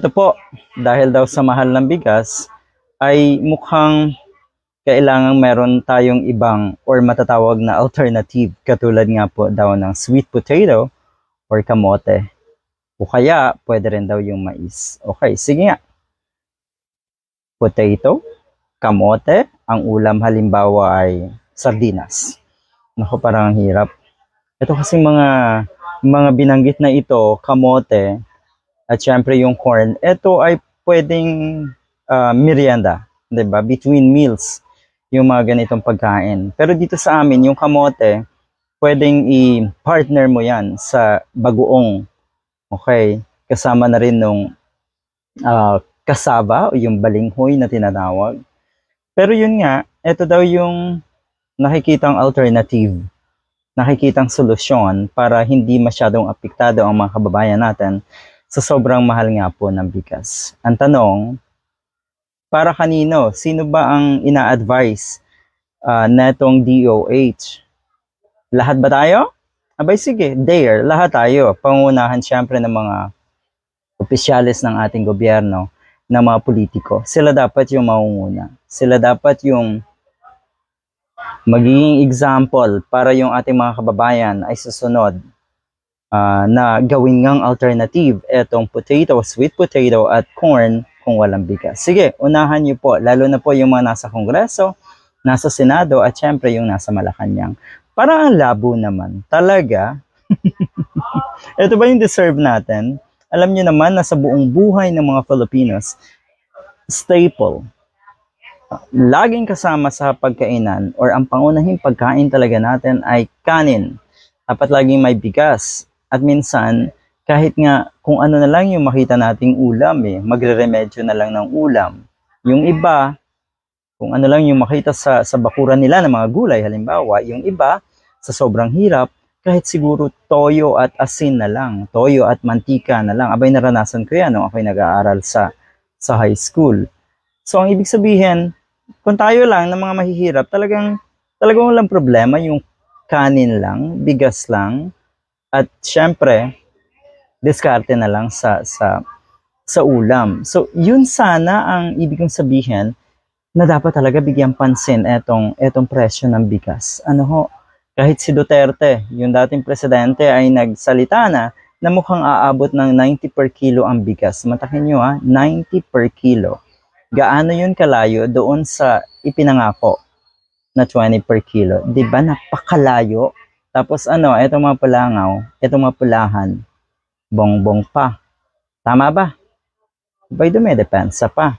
Ito po, dahil daw sa mahal ng bigas, ay mukhang kailangang meron tayong ibang or matatawag na alternative katulad nga po daw ng sweet potato or kamote. O kaya, pwede rin daw yung mais. Okay, sige nga. Potato, kamote, ang ulam halimbawa ay sardinas. Naku, parang ang hirap. Ito kasi mga mga binanggit na ito, kamote, at syempre yung corn, ito ay pwedeng ah, merienda, 'di ba? Between meals, yung mga ganitong pagkain. Pero dito sa amin, yung kamote, pwedeng i-partner mo 'yan sa bagoong. Okay? Kasama na rin nung ah, kasaba o yung balinghoy na tinatawag. Pero yun nga, ito daw yung nakikitang alternative, nakikitang solusyon para hindi masyadong apektado ang mga kababayan natin sa sobrang mahal nga po ng bigas. Ang tanong, para kanino? Sino ba ang ina-advise uh, netong DOH? Lahat ba tayo? Abay sige, dare, lahat tayo. Pangunahan siyempre ng mga opisyalis ng ating gobyerno, ng mga politiko. Sila dapat yung maunguna. Sila dapat yung magiging example para yung ating mga kababayan ay susunod ah, na gawin ngang alternative etong potato, sweet potato at corn kung walang bigas. Sige, unahan niyo po, lalo na po yung mga nasa Kongreso, nasa Senado at syempre yung nasa Malacanang. Parang ang labo naman. Talaga? Ito ba yung deserve natin? Alam niyo naman na sa buong buhay ng mga Filipinos, staple, laging kasama sa pagkainan or ang pangunahing pagkain talaga natin ay kanin. Dapat laging may bigas. At minsan, kahit nga kung ano na lang yung makita nating ulam eh, magre-remedyo na lang ng ulam. Yung iba, kung ano lang yung makita sa, sa bakuran nila ng mga gulay, halimbawa, yung iba, sa sobrang hirap, kahit siguro toyo at asin na lang, toyo at mantika na lang. Abay naranasan ko yan nung ako'y nag-aaral sa, sa high school. So ang ibig sabihin, kung tayo lang ng mga mahihirap, talagang talagang walang problema yung kanin lang, bigas lang, at syempre, diskarte na lang sa sa sa ulam. So, yun sana ang ibig kong sabihin na dapat talaga bigyan pansin etong etong presyo ng bigas. Ano ho? Kahit si Duterte, yung dating presidente ay nagsalita na na mukhang aabot ng 90 per kilo ang bigas. Matakin nyo ha, 90 per kilo. Gaano yun kalayo doon sa ipinangako na 20 per kilo? Di ba napakalayo? Tapos ano, etong mga pulangaw, etong mga pulahan, bongbong pa. Tama ba? Abay dumedepensa pa.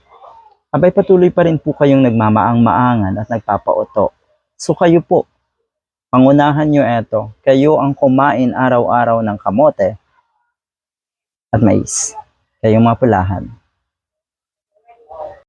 Abay patuloy pa rin po kayong nagmamaang-maangan at nagpapauto. So kayo po, pangunahan nyo eto. Kayo ang kumain araw-araw ng kamote at mais. Kayong mga pulahan.